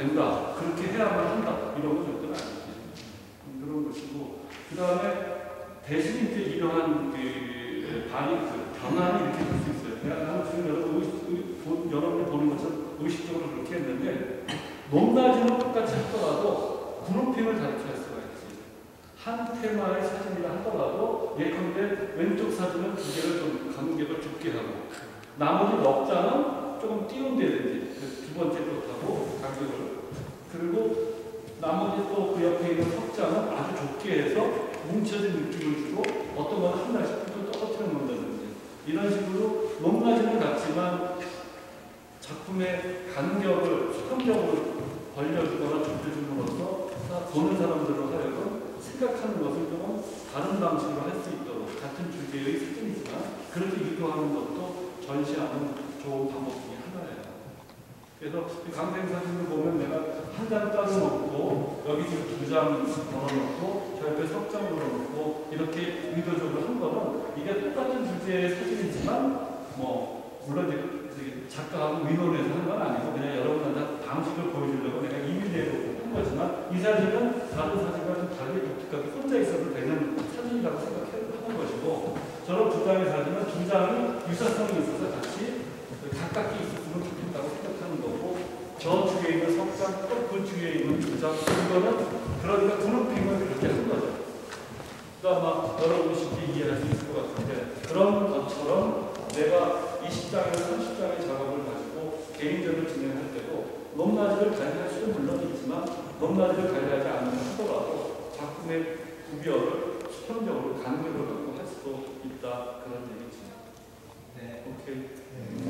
된다. 그렇게 해야만 한다. 이런 건 절대로 아니지. 음, 그런 것이고 그 다음에 대신 이제 이러한 그 반이 그 변환이 이렇게 될 수 있어요. 나는 지금 여러분 의식, 여러분이 보는 것처럼 의식적으로 그렇게 했는데 높낮이는 똑같이 하더라도 그룹핑을 가르쳐야 수가 있지. 한 테마의 사진이라 하더라도 예컨대 왼쪽 사진은 두 개를 좀 간격을 좁게 하고 나머지 넉 장은 조금 띄운다든지 그두 번째 것하고 간격을 그리고 나머지 또 그 옆에 있는 석장은 아주 좁게 해서 뭉쳐진 느낌을 주고 어떤 건한 달씩 또 떨어뜨려 놓는다든지 이런 식으로 높낮이는 같지만 작품의 간격을 수평적으로 벌려주거나 좁혀줌으로써 사- 보는 사람들로 하여금 생각하는 것을 좀 다른 방식으로 할 수 있도록 같은 주제의 사진이지만 그렇게 유도하는 것도 전시하는 좋은 방법 중에 하나예요. 그래서 이 강생 사진을 보면 내가 한 장 따로 놓고 여기 지금 두 장 걸어놓고 저 옆에 석장 걸어놓고 이렇게 의도적으로 한 거는 이게 똑같은 주제의 사진이지만 뭐 물론 이제 작가하고 의논해서 한 건 아니고 그냥 여러분한테 방식을 보여주려고 내가 이미지로 한 거지만 이 사진은 다른 사진과 좀 다르게 독특하게 혼자 있어도 되는 사진이라고 생각하는 것이고 저런 두 장의 사진은 두 장이 유사성이 있어서 같이 가깝게 있었으면 좋겠다고 생각하는 거고 저 또그 뒤에 있는 두장 이거는 그러니까 그룹핑을 그렇게 한 거죠. 그러니까 아마 여러분이 쉽게 이해할 수 있을 것 같은데 그런 것처럼 내가 20장에서 30장의 작업을 가지고 개인전을 진행할 때도 높낮이를 관리할 수는 물론 있지만 높낮이를 관리하지 않는 하더라도 작품의 구별을 수평적으로 간격을 갖고 할 수도 있다 그런 얘기지. 네. 오케이. 네.